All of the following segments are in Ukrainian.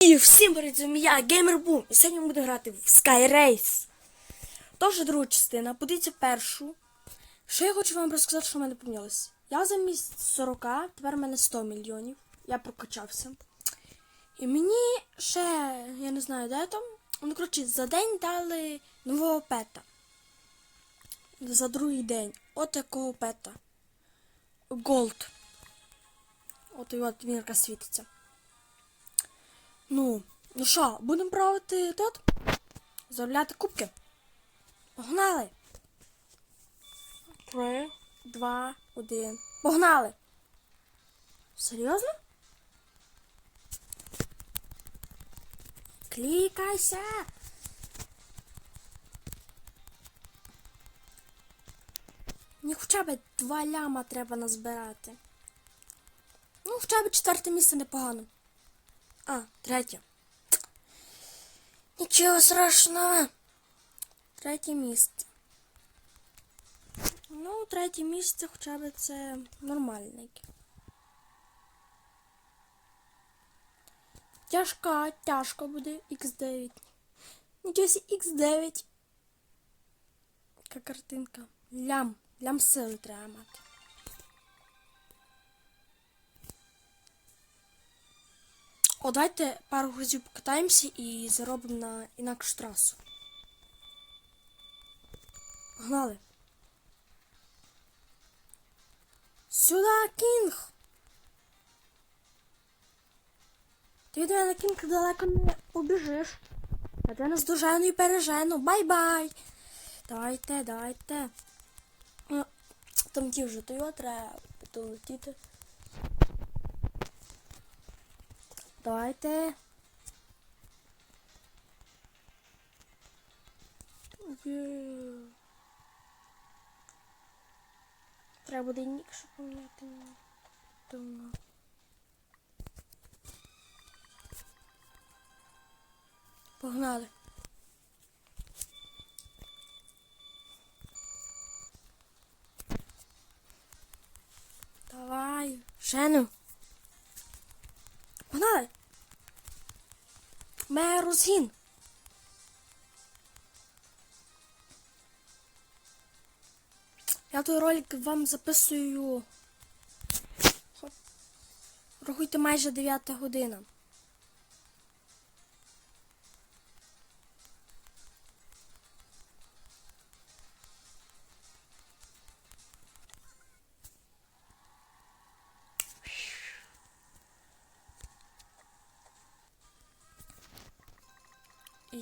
І всім привіт, з вами я, Геймербум, і сьогодні ми будемо грати в Skyrace. Тож, друга частина, подивіться першу. Що я хочу вам розказати, що в мене помінялося. Я замість 40, тепер в мене 100 мільйонів. Я прокачався. І мені ще, я не знаю, де там. Ну, коротше, за день дали нового пета. За другий день. От якого пета. Голд. От і от він якраз світиться. Ну, ну що, будемо правити тут? Заробляти кубки. Погнали! Три, два, один. Погнали! Серйозно? Клікайся! Мені хоча б два ляма треба назбирати. Ну, хоча б четверте місце непогано. А, третє. Нічого страшного. Третє місце. Ну, третє місце хоча б це нормальне. Тяжка, тяжко буде X9. Нічого сі X9. Яка картинка. Лям. Лям сили треба мати. О, давайте пару разів покатаємося і заробимо на інакшу трасу. Погнали. Сюда, кінг! Ти від мене кінг далеко не побіжиш. Я тебе наздожену і пережену. Бай-бай! Давайте, давайте. Там ті вже то треба долетіти. Давайте. Треба буде нік, щоб поміняти. Думаю. Погнали. Давай, Жену. Погнали. Має розгін. Я той ролик вам записую. Рахуйте майже 9 година.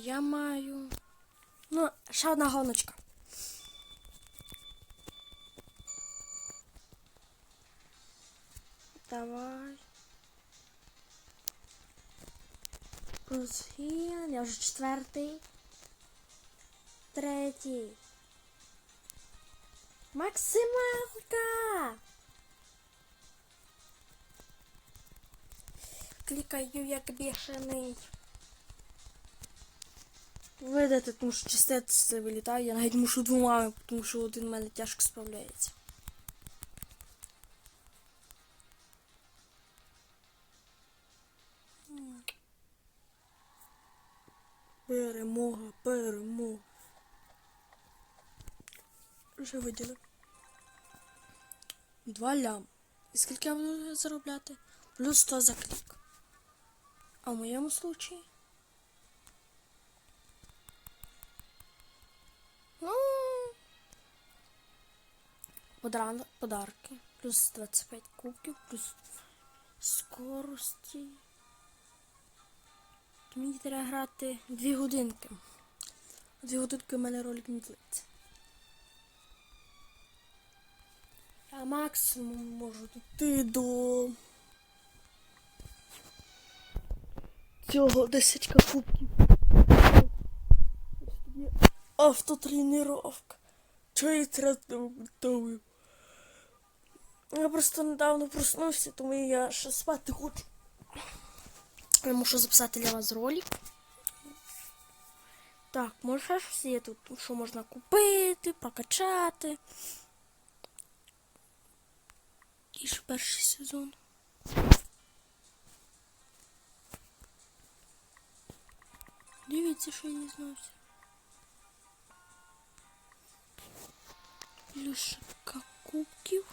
Я маю. Ну, ще одна гоночка. Давай. Розгін. Я вже четвертий. Третій. Максималка! Клікаю як бішений. Видати, тому що частиці вилітає. Я навіть мушу двома, тому що один в мене тяжко справляється. Перемога, перемога. Вже виділи. Два лям. І скільки я буду заробляти? Плюс 100 за клік. А в моєму случаї? Подран- подарки. Плюс 25 кубків, плюс скорості. Мені треба грати 2 годинки. Дві годинки в мене ролик не длиться. Я максимум можу дійти до цього десятка кубків. Автотренировка. Чого я тратив готовий? Я просто недавно проснувся, тому я ще спати хочу. Я мушу записати для вас ролик. Так, може ще щось є тут, що можна купити, прокачати. І ж перший сезон. подивіться, що я не знався. Плюшка кубків.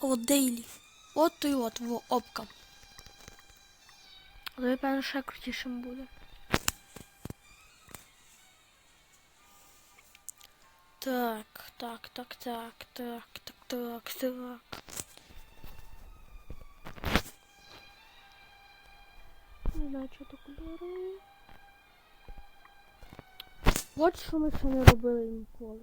О, Дейлі. От і от, во, опка. Але, певно, ще крутішим буде. Так, так, так, так, так, так, так, так. Не знаю, що то кольори. От що ми ще не робили ніколи.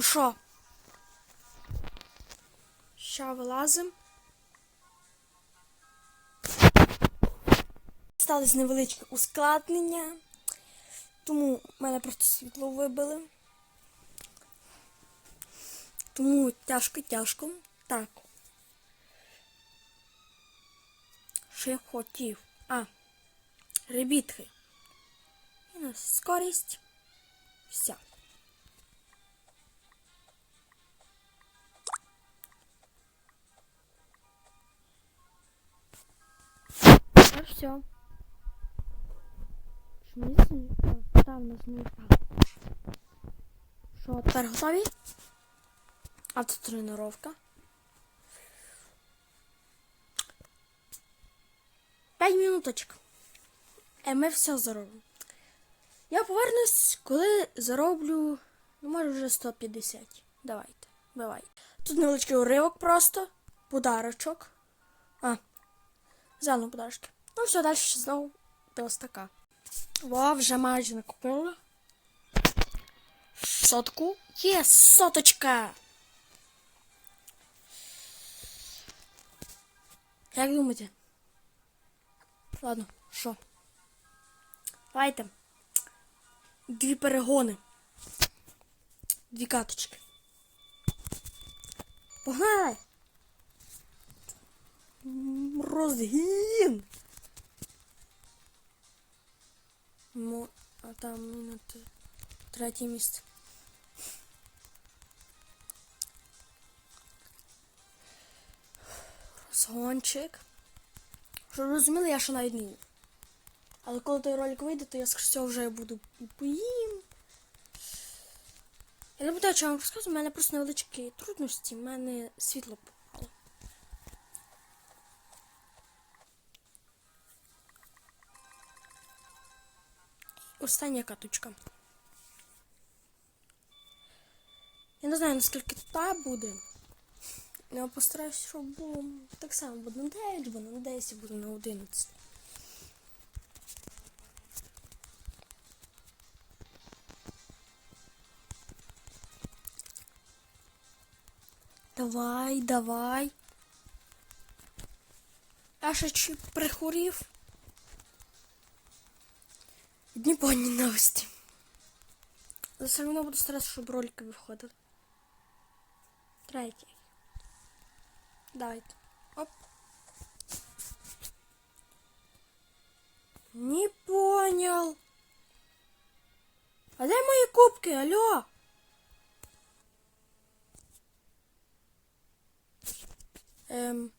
Ну що? Ща вилазим. Сталось невеличке ускладнення, тому мене просто світло вибили. Тому тяжко-тяжко. Так. Я хотів? А, ребітки. І на скорість. Все. Все. Що ми зні- Там нас не впав. Що, тепер готові? Автотренировка. П'ять минуточок. І ми все заробимо. Я повернусь, коли зароблю, ну, може вже 150. Давайте, давайте. Тут невеличкий уривок просто. Подарочок. А, заново подарочки. Ну все, далі знову до ось така. Во, вже майже накупила. Сотку. Є, соточка! Як думаєте? Ладно, що? Давайте. Дві перегони. Дві каточки. Погнали! Розгін! Ну, а там на т- третє місце. Розгончик. Щоб розуміли, я ще навіть не. Але коли той ролик вийде, то я скоріше всього, вже буду і поїм. Я не питаю, що вам розказую, у мене просто невеличкі трудності, в мене світло Остання каточка. Я не знаю, наскільки та буде. Я постараюсь, щоб було так само, бо на 9, бо на 10, буду на 11. Давай, давай. Ще чи прихворів. Дні погані новості. Але все одно буду старатися, щоб ролики виходили. Третій. Давайте. Оп. Не понял. А де мої кубки? Алло? Ем.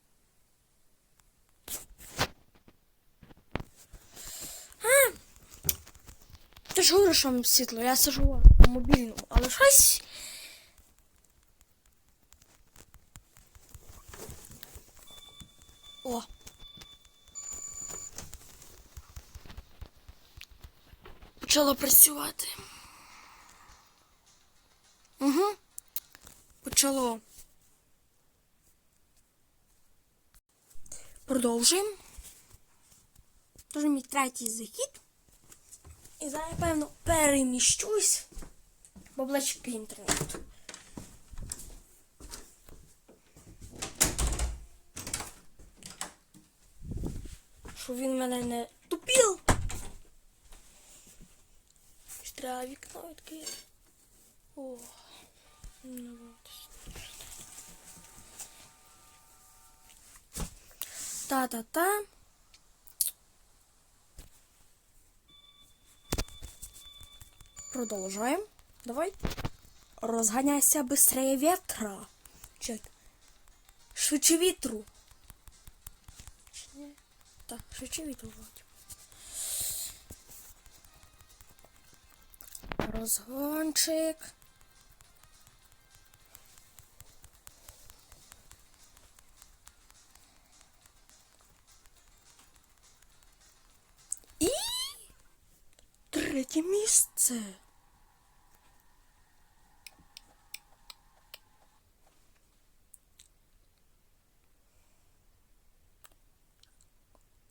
А! Ти ж говориш, що вам світло, я сижу на мобільному, але щось. О. Почало працювати. Угу. Почало. Продовжуємо. Тож мій третій захід. І зараз, певно, переміщусь в облачки інтернету. Щоб він мене не. Ще Треба вікно відкрити. О, не бойтесь. Та-та-та. Продолжаем. Давай. Розганяйся быстрее ветра. Чек. Швидше вітру. Так, швидше вітру вроді. Розгончик. Третє місце.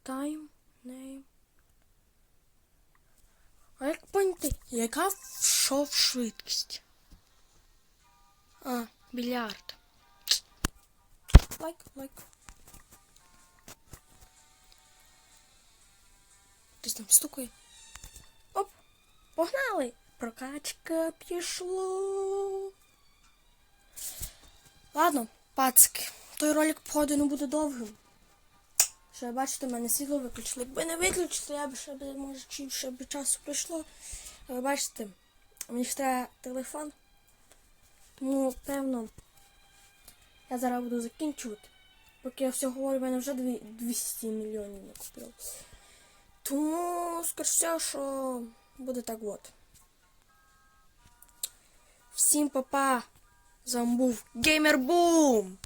Time, name. А як поняти, яка вшов швидкість? А, більярд. Лайк, лайк. Хтось там стукає. Погнали! Прокачка пішло. Ладно, пацки, той ролик походу не буде довгим. Що ви бачите, в мене світло виключили. Якби не виключили, я б ще б, може, чуть ще б часу пройшло. А ви бачите, мені ж треба телефон. Тому, певно, я зараз буду закінчувати. Поки я все говорю, в мене вже 200 мільйонів накупив. Тому, скоріше, що буде так от. Всім па-па! Геймербум! Геймер Бум!